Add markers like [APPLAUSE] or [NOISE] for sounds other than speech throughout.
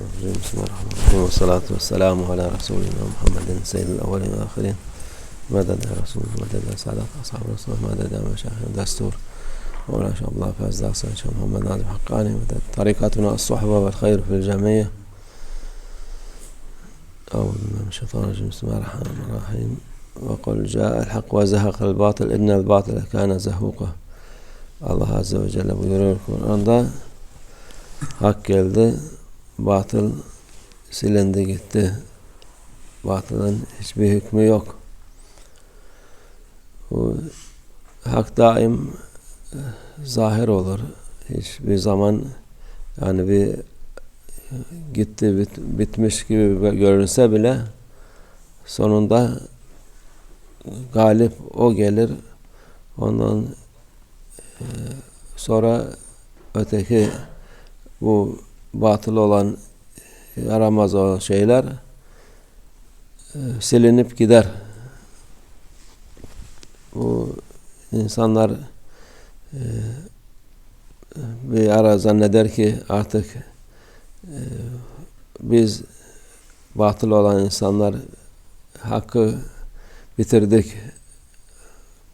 الرجيم. بسم الله الرحمن الرحيم. والصلاة والسلام على رسولنا محمد سيد الأولين والآخرين. مدد يا رسول مدد يا سعادة أصحاب رسول مدد يا مشايخ دستور وما شاء الله فاز دعسة إن شاء محمد نادر حقاني. مدد طريقتنا الصحبة والخير في الجميع. أعوذ من الشيطان الرجيم. بسم الله الرحمن الرحيم. وقل جاء الحق وزهق الباطل إن الباطل كان زهوقا. الله عز وجل Celle القرآن ده. hak geldi batıl silindi gitti. Batılın hiçbir hükmü yok. Bu hak daim e, zahir olur. Hiçbir zaman yani bir gitti bit, bitmiş gibi görünse bile sonunda galip o gelir. Ondan e, sonra öteki bu batıl olan yaramaz olan şeyler e, silinip gider. Bu insanlar e, bir ara zanneder ki artık e, biz batıl olan insanlar hakkı bitirdik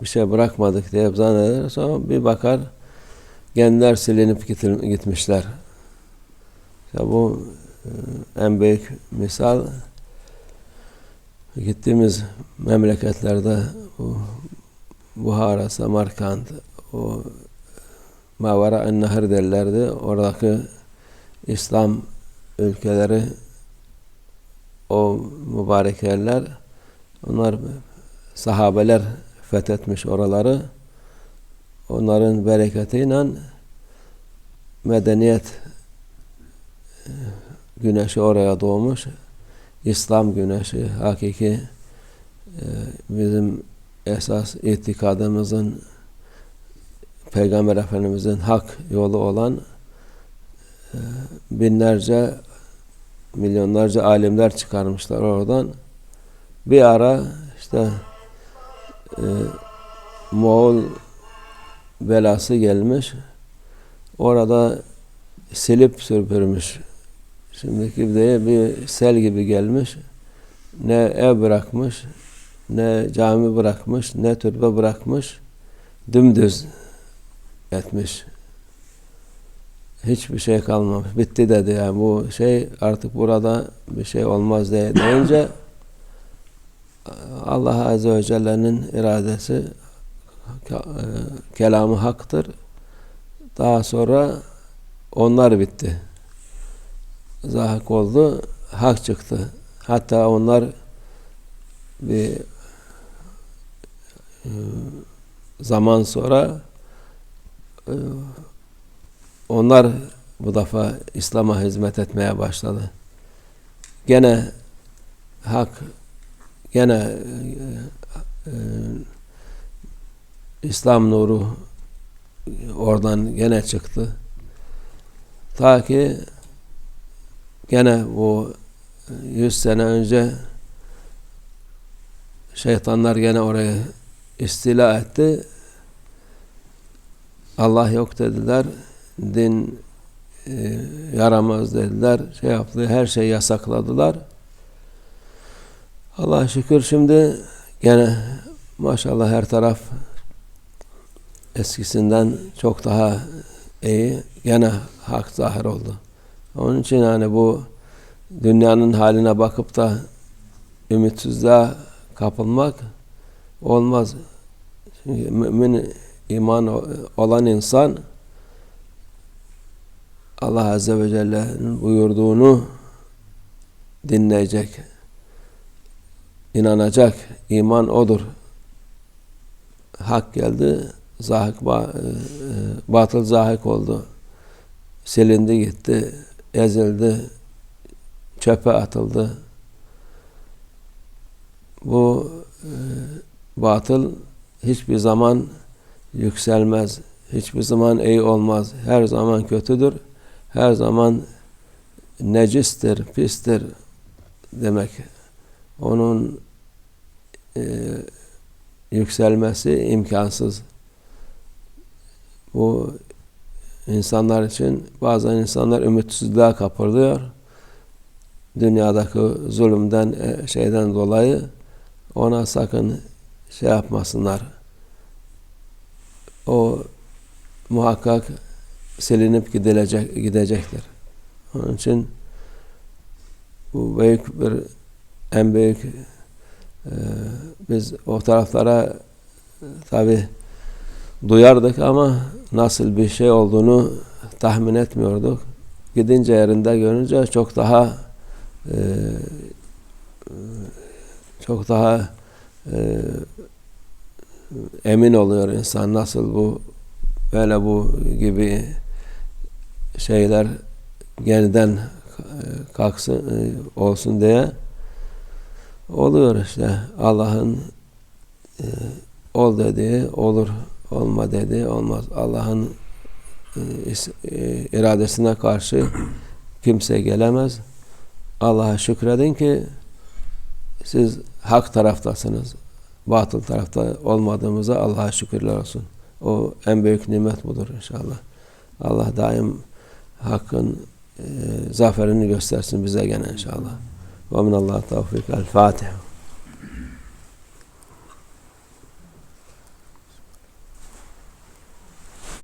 bir şey bırakmadık diye zanneder. Sonra bir bakar genler silinip gitmişler. İşte bu en büyük misal gittiğimiz memleketlerde bu Buhara, Samarkand, o Mavara en-Nehir derlerdi. Oradaki İslam ülkeleri o mübarek yerler onlar sahabeler fethetmiş oraları. Onların bereketiyle medeniyet güneşi oraya doğmuş. İslam güneşi hakiki bizim esas itikadımızın Peygamber Efendimizin hak yolu olan binlerce milyonlarca alimler çıkarmışlar oradan. Bir ara işte e, Moğol belası gelmiş. Orada silip süpürmüş. Şimdiki de bir sel gibi gelmiş. Ne ev bırakmış, ne cami bırakmış, ne türbe bırakmış. Dümdüz etmiş. Hiçbir şey kalmamış. Bitti dedi yani bu şey artık burada bir şey olmaz diye deyince [CLEARS THROAT] Allah Azze ve Celle'nin iradesi kelamı haktır. Daha sonra onlar bitti. Zahak oldu, hak çıktı. Hatta onlar bir zaman sonra onlar bu defa İslam'a hizmet etmeye başladı. Gene hak gene e, e, İslam nuru oradan gene çıktı. Ta ki gene bu yüz sene önce şeytanlar gene oraya istila etti. Allah yok dediler. Din e, yaramaz dediler. Şey yaptı, her şeyi yasakladılar. Allah şükür şimdi gene maşallah her taraf eskisinden çok daha iyi. Gene hak zahir oldu. Onun için yani bu dünyanın haline bakıp da ümitsizliğe kapılmak olmaz. Çünkü mümin iman olan insan Allah Azze ve Celle'nin buyurduğunu dinleyecek inanacak. iman odur. Hak geldi, zahik, e, e, batıl zahik oldu. Silindi gitti, ezildi, çöpe atıldı. Bu e, batıl hiçbir zaman yükselmez. Hiçbir zaman iyi olmaz. Her zaman kötüdür. Her zaman necistir, pistir demek. Onun e, yükselmesi imkansız. Bu insanlar için bazen insanlar ümitsizliğe kapılıyor. dünyadaki zulümden e, şeyden dolayı ona sakın şey yapmasınlar. O muhakkak silinip gidilecek gidecektir. Onun için bu büyük bir en büyük e, biz o taraflara tabi duyardık ama nasıl bir şey olduğunu tahmin etmiyorduk. Gidince yerinde görünce çok daha e, çok daha e, emin oluyor insan nasıl bu böyle bu gibi şeyler yeniden e, kalksın e, olsun diye oluyor işte Allah'ın e, ol dediği olur olma dediği olmaz Allah'ın e, e, iradesine karşı [CLEARS THROAT] kimse gelemez Allah'a şükredin ki siz hak taraftasınız batıl tarafta olmadığımıza Allah'a şükürler olsun o en büyük nimet budur inşallah Allah daim hakkın e, zaferini göstersin bize gene inşallah. Ve minallah tevfik. El Fatiha.